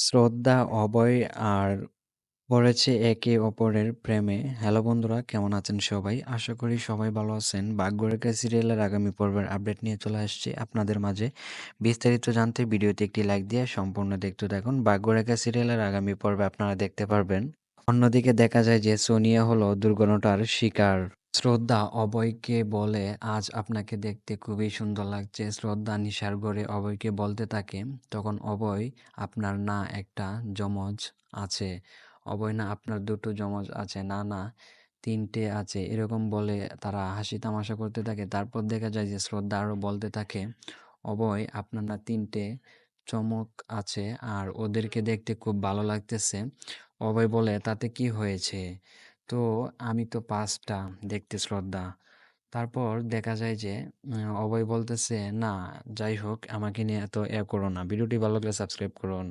শ্রদ্ধা, অভয় আর পড়েছে একে অপরের প্রেমে। হ্যালো বন্ধুরা, কেমন আছেন সবাই? আশা করি সবাই ভালো আছেন। ভাগ্যরেখা সিরিয়ালের আগামী পর্বের আপডেট নিয়ে চলে আসছি আপনাদের মাঝে। বিস্তারিত জানতে ভিডিওতে একটি লাইক দিয়ে সম্পূর্ণ দেখতে থাকুন। ভাগ্যরেখা সিরিয়ালের আগামী পর্বে আপনারা দেখতে পারবেন। অন্যদিকে দেখা যায় যে সোনিয়া হলো দুর্ঘটনার শিকার। শ্রদ্ধা অভয়কে বলে আজ আপনাকে দেখতে খুবই সুন্দর লাগছে। শ্রদ্ধা নিশার ঘরে অভয়কে বলতে থাকে, তখন অভয়, আপনার না একটা যমজ আছে। অভয় না, আপনার দুটো যমজ আছে। না না, তিনটে আছে। এরকম বলে তারা হাসি তামাশা করতে থাকে। তারপর দেখা যায় যে শ্রদ্ধা আরও বলতে থাকে, অভয়, আপনার না তিনটে চমক আছে আর ওদেরকে দেখতে খুব ভালো লাগতেছে। অভয় বলে, তাতে কি হয়েছে? তো আমি তো পাঁচটা দেখতে শ্রদ্ধা। তারপর দেখা যায় যে অভয় বলতেছে, না, যাই হোক, আমাকে নিয়ে এত এ করো না। ভিডিওটি ভালো লাগলে সাবস্ক্রাইব করুন।